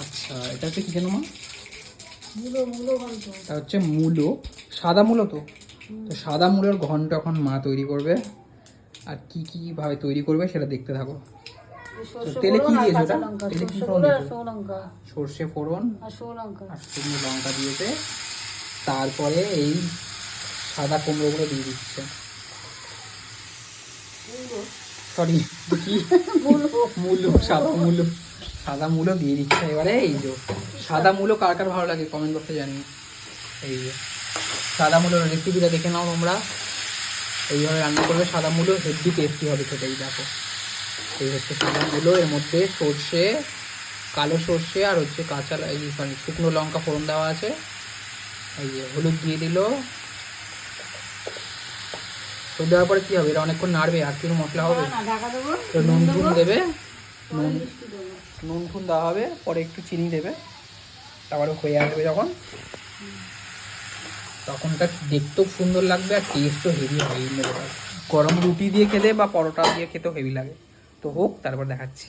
আচ্ছা এটা হচ্ছে কি যেন মা? এটা হচ্ছে মূলো। সাদা মূলো তো? তো সাদা মূলোর ঘন্ট এখন মা তৈরি করবে। আর কি কি ভাবে তৈরি করবে সেটা দেখতে থাকো। সর্ষে তেলে কি দিয়েছ ওটা? লঙ্কা। তেলে কি ফোড়ন সর্ষে ফোড়ন আর শুকনো লঙ্কা। দিয়েছে। তারপরে এই সাদা কুমড়োগুলো দিয়ে দিচ্ছে। সরি কি? মূলো সাদা মূলো। সাদা মূলো দিয়ে দিচ্ছে। এবারে এই যে সাদা মূলো কার কার ভালো লাগে কমেন্ট বক্সে জানি এই যে সাদা মূলোর রেসিপিটা দেখে নাও তোমরা। এইভাবে রান্না করবে সাদা মূলো হেভি টেস্টি হবে সেটাই দেখো। এই হচ্ছে সাদা মূলো এর মধ্যে সর্ষে কালো সর্ষে আর হচ্ছে কাঁচা এই সরি শুকনো লঙ্কা ফোড়ন দেওয়া আছে। এই যে হলুদ দিয়ে দিল। তো দেওয়ার পরে কি হবে? এটা অনেকক্ষণ নাড়বে আর কিছু মশলা হবে? তো নুন দেবে। নুন নুন ফুন দেওয়া হবে, পরে একটু চিনি দেবে, তারপরে হয়ে আসবে যখন। তখনটা দেখতেও সুন্দর লাগবে আর টেস্টও হেভি হয় গরম রুটি দিয়ে খেতে বা পরোটা দিয়ে খেতেও হেভি লাগে। তো হোক, তারপর দেখাচ্ছি।